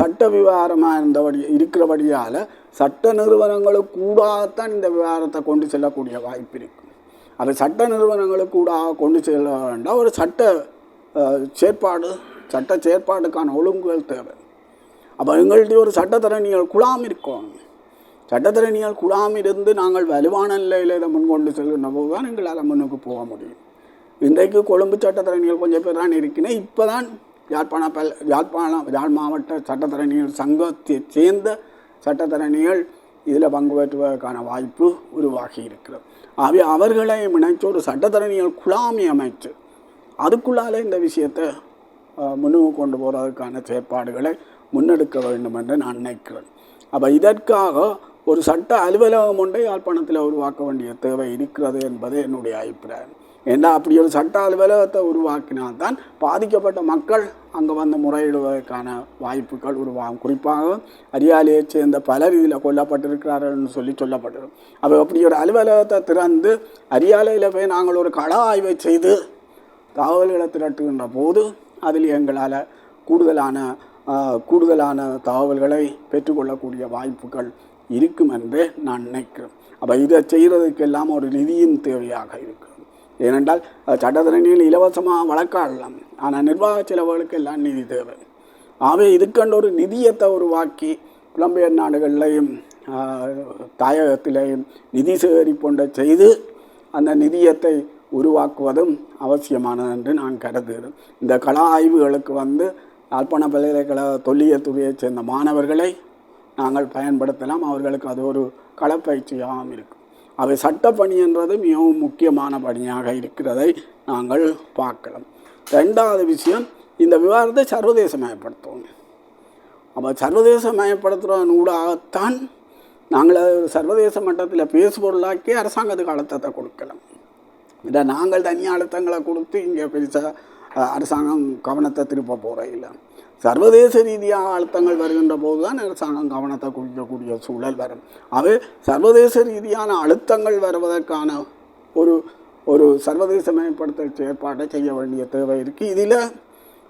சட்ட விவகாரமாக இருந்தபடி இருக்கிறபடியால் சட்ட நிறுவனங்களுக்கு கூடாகத்தான் இந்த விவகாரத்தை கொண்டு செல்லக்கூடிய வாய்ப்பு இருக்குது அது சட்ட நிறுவனங்களுக்கு கூடாக கொண்டு செல்ல வேண்டாம் ஒரு சட்ட செயற்பாடு சட்ட செயற்பாடுக்கான ஒழுங்குகள் தேவை. அப்போ எங்கள்கிட்ட ஒரு சட்டத்தரணிகள் குழாம் இருக்கோம். சட்டத்தரணிகள் குழாம் இருந்து நாங்கள் வலுவான நிலையில் இதை முன்கொண்டு செல்கின்ற போது தான் எங்களால் முன்னுக்கு போக முடியும். இன்றைக்கு கொழும்பு சட்டத்தரணிகள் கொஞ்சம் பேர் தான் இருக்கிறேன் இப்போ தான் யாழ்ப்பாண பல் யாழ்ப்பாணம் யாழ் மாவட்ட சட்டத்தரணிகள் சங்கத்தை சேர்ந்த சட்டத்தரணிகள் இதில் பங்கு பெற்றுவதற்கான வாய்ப்பு உருவாகி இருக்கிறது ஆகவே அவர்களை இணைச்சு ஒரு சட்டத்தரணிகள் குழாமை அமைச்சு அதுக்குள்ளாலே இந்த விஷயத்தை முன்னுக்கு கொண்டு போகிறதுக்கான செயற்பாடுகளை முன்னெடுக்க வேண்டும் என்று நான் நினைக்கிறேன். அப்போ இதற்காக ஒரு சட்ட அலுவலகம் ஒன்றை யாழ்ப்பாணத்தில் உருவாக்க வேண்டிய தேவை இருக்கிறது என்பது என்னுடைய அபிப்பிராயம். ஏன்னா அப்படி ஒரு சட்ட அலுவலகத்தை உருவாக்கினால்தான் பாதிக்கப்பட்ட மக்கள் அங்கே வந்து முறையிடுவதற்கான வாய்ப்புகள் உருவாகும். குறிப்பாக அரியாலையைச் சேர்ந்த பலர் இதில் கொல்லப்பட்டிருக்கிறார்கள்னு சொல்லி சொல்லப்பட்டிருக்கும் அப்போ அப்படி ஒரு அலுவலகத்தை திறந்து அரியாலையில் போய் நாங்கள் ஒரு கள ஆய்வை செய்து தகவல்களை திரட்டுகின்ற போது அதில் எங்களால் கூடுதலான கூடுதலான தகவல்களை பெற்றுக்கொள்ளக்கூடிய வாய்ப்புகள் இருக்கும் என்று நான் நினைக்கிறேன். அப்போ இதை செய்கிறதுக்கெல்லாம் ஒரு நிதியின் தேவையாக இருக்குது ஏனென்றால் அஹ், சட்டத்தரணியில் இலவசமாக வழக்காடலாம் ஆனால் நிர்வாக செலவுகளுக்கு எல்லாம் நிதி தேவை. ஆகவே இதுக்கண்ட ஒரு நிதியத்தை உருவாக்கி புலம்பெயர் நாடுகளிலையும் தாயகத்திலையும் தாயகத்திலேயும் நிதி சேகரிப்பொன்றை செய்து அந்த நிதியத்தை உருவாக்குவதும் அவசியமானது என்று நான் கருதுகிறேன். இந்த கள ஆய்வுகளுக்கு வந்து யாழ்ப்பாண பல்கலைக்கழக தொல்லியல் துறையைச் சேர்ந்த மாணவர்களை நாங்கள் பயன்படுத்தலாம். அவர்களுக்கு அது ஒரு களப்பயிற்சியாகவும் இருக்கும். அவை சட்டப்பணி என்றது மிகவும் முக்கியமான பணியாக இருக்கிறதை நாங்கள் பார்க்கலாம் ரெண்டாவது விஷயம் இந்த விவாதத்தை சர்வதேசமயப்படுத்துவோம் அப்போ சர்வதேசமயப்படுத்துகிற ஊடாகத்தான் நாங்கள் சர்வதேச மட்டத்தில் பேசுபொருளாக்கி அரசாங்கத்துக்கு அழுத்தத்தை கொடுக்கலாம். இதை நாங்கள் தனி அழுத்தங்களை கொடுத்து இங்கே பெருசாக அரசாங்கம் கவனத்தை திருப்ப போகிற இல்லை சர்வதேச ரீதியாக அழுத்தங்கள் வருகின்ற போது தான் அரசாங்கம் கவனத்தை குவிக்கக்கூடிய சூழல் வரும். அது சர்வதேச ரீதியான அழுத்தங்கள் வருவதற்கான ஒரு ஒரு சர்வதேச மேம்படுத்தல் செயற்பாட்டை செய்ய வேண்டிய தேவை இருக்குது இதில்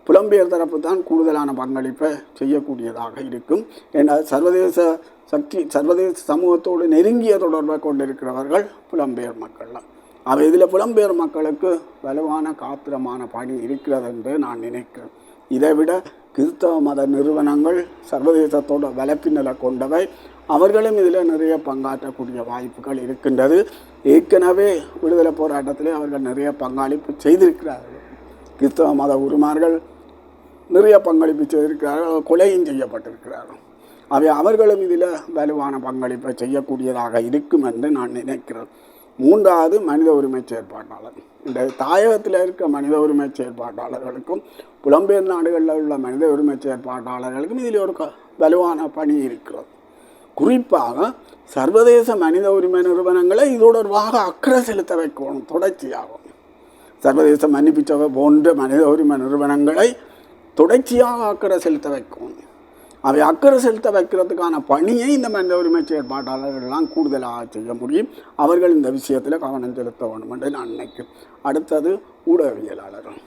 புலம்பெயர் தரப்பு தான் கூடுதலான பங்களிப்பை செய்யக்கூடியதாக இருக்கும். ஏன்னா சர்வதேச சக்தி சர்வதேச சமூகத்தோடு நெருங்கிய தொடர்பை கொண்டிருக்கிறவர்கள் புலம்பெயர் மக்கள்லாம் அவை இதில் புலம்பெயர் மக்களுக்கு வலுவான காத்திரமான பணி இருக்கிறது என்று நான் நினைக்கிறேன். இதைவிட கிறிஸ்தவ மத நிறுவனங்கள் சர்வதேசத்தோட வலைப்பின்னலை கொண்டவை அவர்களும் இதில் நிறைய பங்காற்றக்கூடிய வாய்ப்புகள் இருக்கின்றது. ஏற்கனவே விடுதலை போராட்டத்திலே அவர்கள் நிறைய பங்களிப்பு செய்திருக்கிறார்கள். கிறிஸ்தவ மத உருமார்கள் நிறைய பங்களிப்பு செய்திருக்கிறார்கள் கொலையும் செய்யப்பட்டிருக்கிறார்கள். அவை அவர்களும் இதில் வலுவான பங்களிப்பை செய்யக்கூடியதாக இருக்கும் என்று நான் நினைக்கிறேன். மூன்றாவது மனித உரிமை செயற்பாட்டாளர். இந்த தாயகத்தில் இருக்க மனித உரிமை செயற்பாட்டாளர்களுக்கும் புலம்பெயர் நாடுகளில் உள்ள மனித உரிமை செயற்பாட்டாளர்களுக்கும் இதில் ஒரு க- வலுவான பணி இருக்கிறது. குறிப்பாக சர்வதேச மனித உரிமை நிறுவனங்களை இது தொடர்பாக அக்கறை செலுத்த வைக்கணும் தொடர்ச்சியாகும் சர்வதேச மன்னிப்பு போன்ற மனித உரிமை நிறுவனங்களை தொடர்ச்சியாக அக்கறை செலுத்த வைக்கணும். அவை அக்கறை செலுத்த வைக்கிறதுக்கான பணியை இந்த மனித உரிமை செயற்பாட்டாளர்கள்லாம் கூடுதலாக செய்ய முடியும். அவர்கள் இந்த விஷயத்தில் கவனம் செலுத்த வேண்டும் என்று நான் நினைக்கிறேன். அடுத்தது ஊடகவியலாளர்கள்.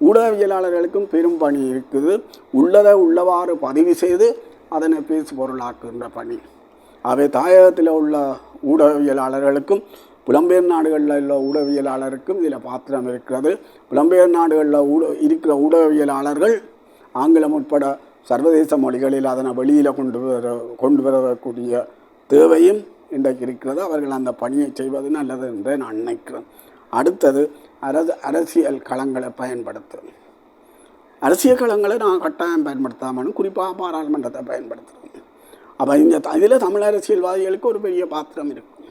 ஊடகவியலாளர்களுக்கும் பெரும் பணி இருக்குது. உள்ளதை உள்ளவாறு பதிவு செய்து அதனை பேசு பொருளாக்குகின்ற பணி. அவை தாயகத்தில் உள்ள ஊடகவியலாளர்களுக்கும் புலம்பெயர் நாடுகளில் உள்ள ஊடகவியலாளருக்கும் இதில் பாத்திரம் இருக்கிறது. புலம்பெயர் நாடுகளில் ஊட இருக்கிற ஊடகவியலாளர்கள் ஆங்கிலம் உட்பட சர்வதேச மொழிகளில் அதனை வெளியில் கொண்டு வர கொண்டு வரக்கூடிய தேவையும் இன்றைக்கு இருக்கிறது. அவர்கள் அந்த பணியை செய்வது நல்லது என்று நான் நினைக்கிறேன். அடுத்தது அரசு அரசியல் களங்களை பயன்படுத்துறது. அரசியல் களங்களை நான் கட்டாயம் பயன்படுத்தாமல் குறிப்பாக பாராளுமன்றத்தை பயன்படுத்துகிறோம் அப்போ இந்த இதில் தமிழ் அரசியல்வாதிகளுக்கு ஒரு பெரிய பாத்திரம் இருக்கும்.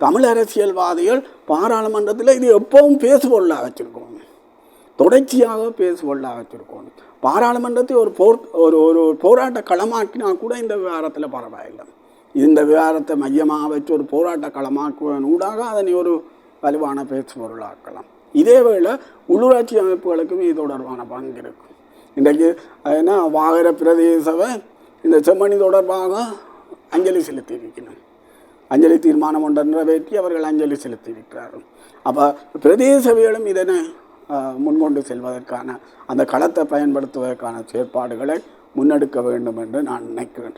தமிழ் அரசியல்வாதிகள் பாராளுமன்றத்தில் இது எப்பவும் பேசுபொருளாக வச்சுருக்கோம் தொடர்ச்சியாக பேசுபொருளாக வச்சுருக்கோம் பாராளுமன்றத்தை ஒரு போர் ஒரு ஒரு போராட்ட களமாக்கினா கூட இந்த விவகாரத்தில் பரவாயில்லை. இந்த விவகாரத்தை மையமாக வச்சு ஒரு போராட்ட களமாக்குவதன் ஊடாக அதனை ஒரு வலுவான பேசுபொருளாக்கலாம். இதே வேளை உள்ளூராட்சி அமைப்புகளுக்கும் இது தொடர்பான பங்கு இருக்கும். இன்றைக்கு என்ன வாகர பிரதேசவை இந்த செம்மணி தொடர்பாக அஞ்சலி செலுத்தியிருக்கணும் அஞ்சலி தீர்மானம் ஒன்றை நிறைவேற்றி அவர்கள் அஞ்சலி செலுத்தியிருக்கிறார்கள் அப்போ பிரதேசவியலும் இதனை முன்கொண்டு செல்வதற்கான அந்த களத்தை பயன்படுத்துவதற்கான செயற்பாடுகளை முன்னெடுக்க வேண்டும் என்று நான் நினைக்கிறேன்.